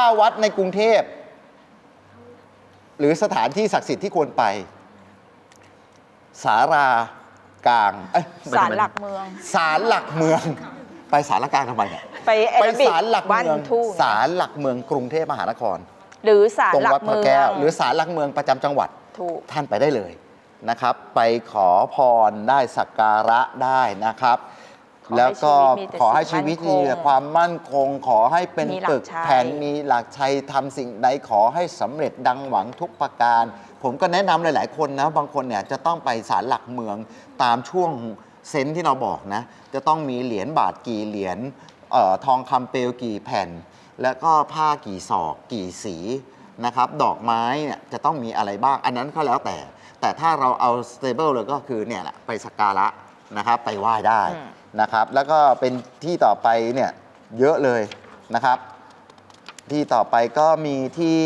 9วัดในกรุงเทพ หรือสถานที่ศักดิ์สิทธิ์ที่ควรไป สารากลางเอ้ยไม่ศาใช่ลหลักเมือง ศาลหลักเมือง ไปศาลกลางทำไมเนี่ยไปแอไปโรบิกศาลหลักวันเมืองทูศาลหลักเมืองกรุงเทพมหานคร หรือศาลตรงหลัวักดพระเมืองแก้ว หรือศาลหลักเมืองประจำจังหวัด ถูก ท่านไปได้เลยนะครับ ไปขอพรได้สักการะได้นะครับ ขอให้แล้วก็ชีวิตมีแต่ขอให้ชีวิตมีสิ่งมั่นคงแต่ความมั่นคง ขอให้เป็นมีหลักปึกชัย แผ่นมีหลักชัยทำสิ่งใดขอให้สำเร็จดังหวังทุกประการ ผมก็แนะนำหลาย ๆ คนนะ บางคนเนี่ยจะต้องไปศาลหลักเมืองตามช่วงเซนส์ที่เราบอกนะ จะต้องมีเหรียญบาทกี่เหรียญเอ่อทองคำเปลวกี่แผ่น แล้วก็ผ้ากี่ศอกกี่สีนะครับ ดอกไม้เนี่ยจะต้องมีอะไรบ้าง อันนั้นก็แล้วแต่ แต่ถ้าเราเอา stable เลยก็คือเนี่ยแหละไปสักการะนะครับ ไปไหว้ได้ อืม นะครับ แล้วก็เป็นที่ต่อไปเนี่ยเยอะเลยนะครับ ที่ต่อไปก็มีที่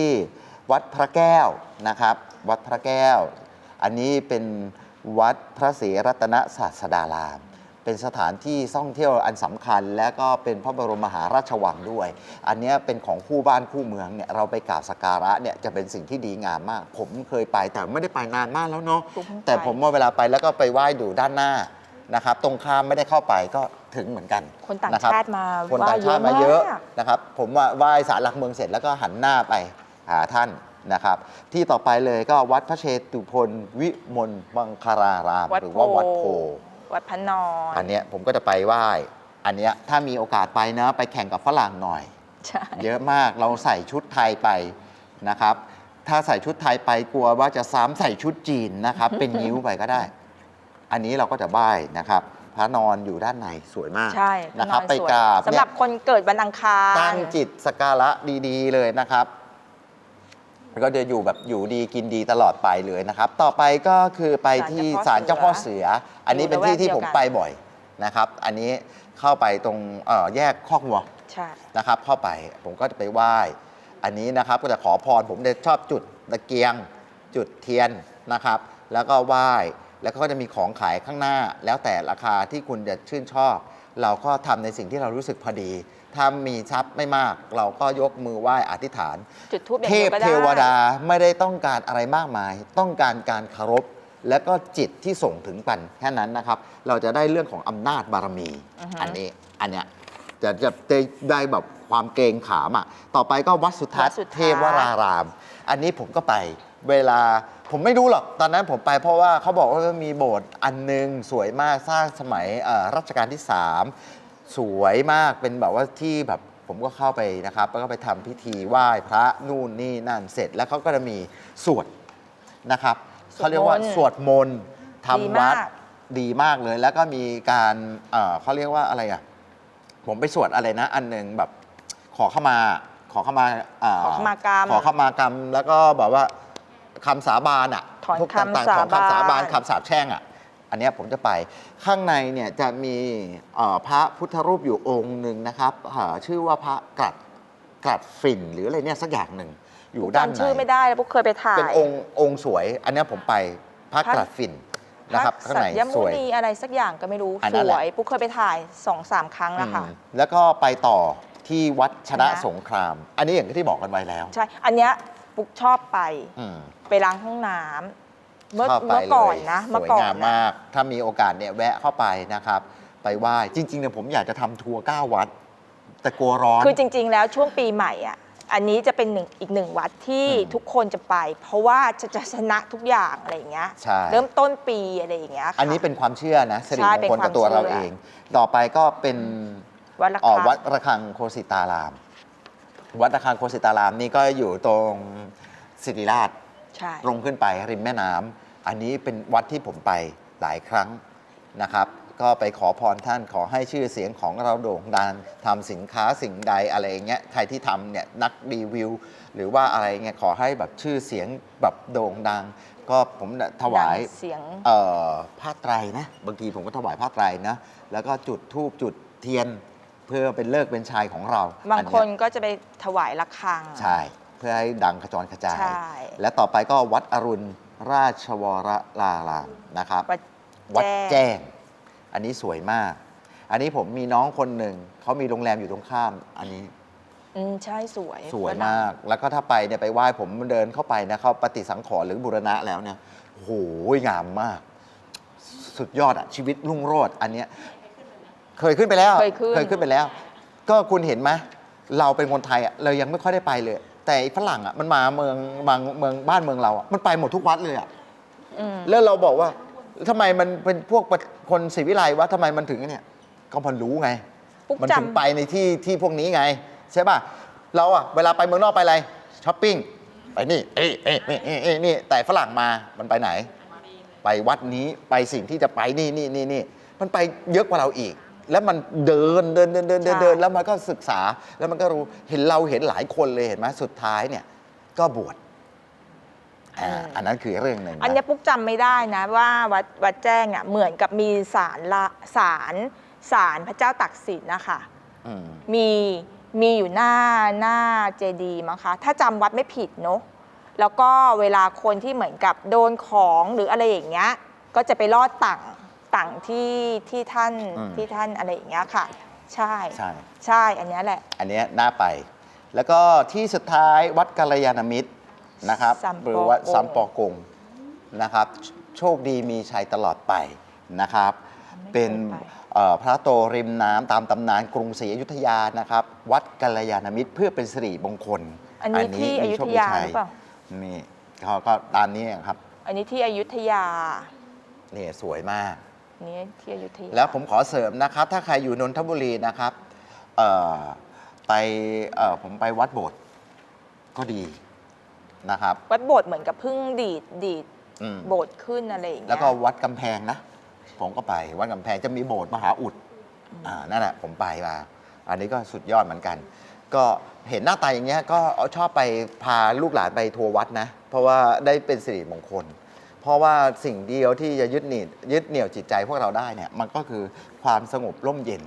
วัดพระแก้วนะครับ วัดพระแก้ว อันนี้เป็นวัดพระศรีรัตนศาสดาราม เป็นสถานที่ท่องเที่ยวอันสำคัญ และก็เป็นพระบรมมหาราชวังด้วย อันเนี้ยเป็นของคู่บ้านคู่เมืองเนี่ยเราไปกราบสักการะเนี่ยจะเป็นสิ่งที่ดีงามมาก ผมเคยไปแต่ไม่ได้ไปนานมากแล้วเนาะผมเพิ่งไปแต่ผมว่าเวลาไปแล้วก็ไปไหว้ดูด้านหน้า นะครับตรงข้ามไม่ได้เข้าไปก็ถึงเหมือนกันคนต่างะรับชาติมาคนต่างชาติมาไหว้เยเยอะอะมากนะครับผมว่าไหว้ศาลหลักเมืองเสร็จแล้วก็หันหน้าไปหาท่านนะครับ ที่ต่อไปเลยก็วัดพระเชตุพนวิมลมังคารารามวัดหรือโพว่าวัดโพวัดพระนอนอันเนี้ยผมก็จะไปไหว้อันเนี้ยถ้ามีโอกาสไปนะไปแข่งกับฝรั่งหน่อยใช่เยอะมากเราใส่ชุดไทยไปนะครับ ถ้าใส่ชุดไทยไปกลัวว่าจะซ้ำใส่ชุดจีนนะครับ เป็นนิ้วไปก็ได้ อันนี้เราก็จะไหว้นะครับพระนอนอยู่ด้านในสวยมากใช่นะครับพไปนอนสวยกราบสำหรับเนี่ยคนเกิดวันอังคารตั้งจิตสกการะดีๆ เลยนะครับแล้วก็จะอยู่แบบอยู่ดีกินดีตลอดไปเลยนะครับ ต่อไปก็คือไปที่ศาลเจ้าพ่อเสือ อันนี้เป็นที่ที่ผมไปบ่อยนะครับ อันนี้เข้าไปตรงเอ่อแยกคอกวัวใช่นะครับ เข้าไปผมก็จะไปไหว้อันนี้นะครับก็จะขอพรผมจะชอบจุดตะเกียงจุดเทียนนะครับ แล้วก็ไหว้ แล้วก็จะมีของขายข้างหน้า แล้วแต่ราคาที่คุณจะชื่นชอบ เราก็ทำในสิ่งที่เรารู้สึกพอดี ถ้ามีทรัพย์ไม่มาก เราก็ยกมือไหว้อธิษฐาน จุดทูบอย่างเทเดียพวก็ได้ เทวดาไม่ได้ต้องการอะไรมากมาย ต้องการการเคารพ และก็จิตที่ส่งถึงกันแค่นั้นนะครับ เราจะได้เรื่องของอำนาจบารมี อือฮึ อันนี้อันเนี้ยจะจะจะได้แบบความเกรงขามอะต่อไปก็วัดสุทัศน์ เทพวราราม อันนี้ผมก็ไปเวลา ผมไม่รู้หรอกตอนนั้นผมไปเพราะว่าเขาบอกว่ามีโบสถ์อันหนึงสวยมากสร้างสมัยเอ่อรัชกาลที่ 3 สวยมากเป็นแบบว่าที่แบบผมก็เข้าไปนะครับ แล้วก็ไปทำพิธีไหว้พระนู่นนี่นั่นเสร็จ แล้วเขาก็จะมีสวดนะครับสวดมนต์เขาเรียกว่าสวดมนต์ดีทำวัดมาก ดีมากเลย แล้วก็มีการเอ่อเขาเรียกว่าอะไรอะ ผมไปสวดอะไรนะ อันหนึ่งแบบขอเข้ามา ขอเข้ามาเขอขมากรรม ขอเข้ามากรรม แล้วก็แบบว่า คำสาบานอะถอนพวกคำต่างๆถอนคำสาสาบาบานนคำสาปแช่งอะ อันเนี้ยผมจะไปข้างในเนี่ยจะมีเอ่อพระพุทธรูปอยู่องค์หนึ่งนะครับเอ่อชื่อว่าพระกลัดกลัดฝิ่นหรืออะไรเนี่ยสักอย่างหนึ่งอยู่ด้านใน จำชื่อไม่ได้แล้วพวกเคยไปถ่าย เป็นองค์องค์สวย อันเนี้ยผมไปพระพระ กลัดฝิ่นนะครับพข้างในสัตยสมุวย นีอะไรสักอย่างก็ไม่รู้อันสนั้นแหวละยปุ๊กเคยไปถ่ายสองสามครั้งแล้วค่ะ อืมแล้วก็ไปต่อที่วัดชนะชนะ สงคราม อันนี้อย่างที่บอกกันไว้แล้ว ใช่ อันเนี้ย ปุ๊กชอบไป อืมไปล้างห้องน้ำเมื่อเข้าไปเมื่อก่อนเลยนะสเมื่อวยก่อนงามนะ มาก ถ้ามีโอกาสเนี่ยแวะเข้าไปนะครับ ไปไหว้จริงๆเนี่ยผมอยากจะทำทัวร์9วัด แต่กลัวร้อน คือจริง ๆ แล้วช่วงปีใหม่อะ อันนี้จะเป็นหนึ่งอีกหนึ่งวัดที่อืมทุกคนจะไป เพราะว่าจะจะชนะทุกอย่างอะไรอย่างเงี้ย ใช่ เริ่มต้นปีอะไรอย่างเงี้ยค่ะ อันนี้เป็นความเชื่อนะสิริใช่มเป็นงคลกับตัวความเชื่อเราเอง ต่อไปก็เป็นวัดละอ๋อคังวัดระฆังโคสิตาราม วัดระฆังโคสิตารามนี่ก็อยู่ตรงสิริราชใช่ ตรงขึ้นไปริมแม่น้ำอันนี้เป็นวัดที่ผมไปหลายครั้งนะครับ ก็ไปขอพรท่านขอให้ชื่อเสียงของเราโด่งดังทำสินค้าสิ่งใดอะไรอย่างเงี้ยใครที่ทำเนี่ยนักรีวิว หรือว่าอะไรเงี้ยขอให้แบบชื่อเสียงแบบโด่งดัง ก็ผมเนี่ยถวาย ดังเสียง เอ่อผ้าไตรนะ บางทีผมก็ถวายผ้าไตรนะ แล้วก็จุดธูปจุดเทียน เพื่อเป็นเลิกษ์เป็นชัยของเราบางอัเยคนก็จะไปถวายละคัง ใช่เพื่อให้ดังขจรกระจาย ใช่ และต่อไปก็วัดอรุณราชวรลารามนะครับ วัดวัดแจ้แจ้ง อันนี้สวยมาก อันนี้ผมมีน้องคนหนึ่ง เขามีโรงแรมอยู่ตรงข้าม อันนี้อืมใช่สวยสวยฝรั่งมาก แล้วก็ถ้าไปเนี่ยไปไหว้ผมเดินเข้าไปนะเขาปฏิสังขรณ์หรือบุรณะแล้วเนี่ยโอ้โหงามมาก สุดยอดอะชีวิตรุ่งโรจน์อันเนี้ย เคยขึ้นไปแล้วเคยขึ้นเคยขึ้นไปแล้ว ก็คุณเห็นไหมเราเป็นคนไทยอะเรายังไม่ค่อยได้ไปเลย แต่ไอ้ฝรั่งอะมันมาเมืองบางเมืองบ้านเมืองเราอะมันไปหมดทุกวัดเลยอะอืม แล้วเราบอกว่าทำไมมันเป็นพวกคนศรีวิไลวะทำไมมันถึงเนี่ยก็มันรู้ไง ปุ๊กมันถึงจำ ไปในที่ที่พวกนี้ไง ใช่ป่ะ เราอะเวลาไปเมืองนอกไปอะไรช้อปปิ้งไปนี่เอ้ยเอ้ยเอ้ยเอ้ยเอ้ยนี่แต่ฝรั่งมามันไปไหน ไปวัดนี้ไปสิ่งที่จะไปนี่นี่นี่นี่มันไปเยอะกว่าเราอีก แล้วมันเดินเดินเดินเดินเดินใช่เดิน แล้วมันก็ศึกษาแล้วมันก็รู้เห็นเราเห็นหลายคนเลยเห็นไหมสุดท้ายเนี่ยก็บวชอ่าอันนั้นคือเรื่องหนึ่งะอันเนี้ยปุ๊กจำไม่ได้นะว่าวัดวัดแจ้งอะเหมือนกับมีศาลละศาลศาลพระเจ้าตักสินนะคะอืม มีมีอยู่หน้าหน้าเจดีย์มั้งคะถ้าจำวัดไม่ผิดเนอะแล้วก็เวลาคนที่เหมือนกับโดนของหรืออะไรอย่างเงี้ยก็จะไปลอดต่าง ต่างที่ที่ท่านอืม ที่ท่านอะไรอย่างเงี้ยค่ะ ใช่ใช่ ใช่อันเนี้ยแหละ อันเนี้ยน่าไป แล้วก็ที่สุดท้ายวัดกัลยาณมิตรนะครับสัมปอ หรือวัดกงสัมปอกงนะครับโชคดีมีชัยตลอดไปนะครับ เป็นเอ่อพระโตริมน้ำตามตำนานกรุงศรีอยุธยานะครับ วัดกัลยาณมิตรเพื่อเป็นสิริมงคลอันนี้ที่อยุธยาหรือเปล่านี่เขาก็ตามนี้ครับอันนี้ที่อยุธยา นี่สวยมากอั นนี้ที่อยุธยาแล้วผมขอเสริมนะครับ ถ้าใครอยู่นนทบุรีนะครับเอ่อไปเอ่อผมไปวัดโบสถ์ก็ดีนะครับ วัดโบสถ์เหมือนกับเพึ่งดีดดีดอืม โบสถ์ขึ้นอะไรอย่างเงี้ยแล้วก็วัดกำแพงนะ ผมก็ไปวัดกำแพงจะมีโบสถ์มหาอุดอ่านั่นแหละผมไปมา อันนี้ก็สุดยอดเหมือนกัน ก็เห็นหน้าตาอย่างเงี้ยก็ชอบไปพาลูกหลานไปทัวร์วัดนะ เพราะว่าได้เป็นสิริมงคล เพราะว่าสิ่งเดียวที่จะยึดเหนี่ยวยึดเหนี่ยวจิตใจพวกเราได้เนี่ยมันก็คือความสงบร่มเย็น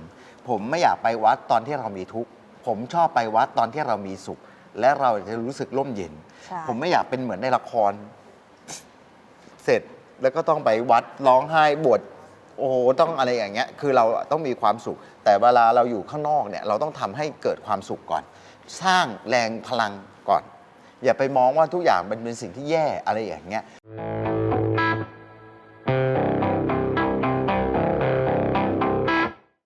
ผมไม่อยากไปวัดตอนที่เรามีทุกข์ผมชอบไปวัดตอนที่เรามีสุข และเราจะรู้สึกร่มเย็น ใช่ ผมไม่อยากเป็นเหมือนในละคร เสร็จแล้วก็ต้องไปวัดร้องไห้บวชโอ้โหต้องอะไรอย่างเงี้ย คือเราต้องมีความสุข แต่เวลาเราอยู่ข้างนอกเนี่ย เราต้องทำให้เกิดความสุขก่อน สร้างแรงพลังก่อน อย่าไปมองว่าทุกอย่างมันเป็นสิ่งที่แย่อะไรอย่างเงี้ย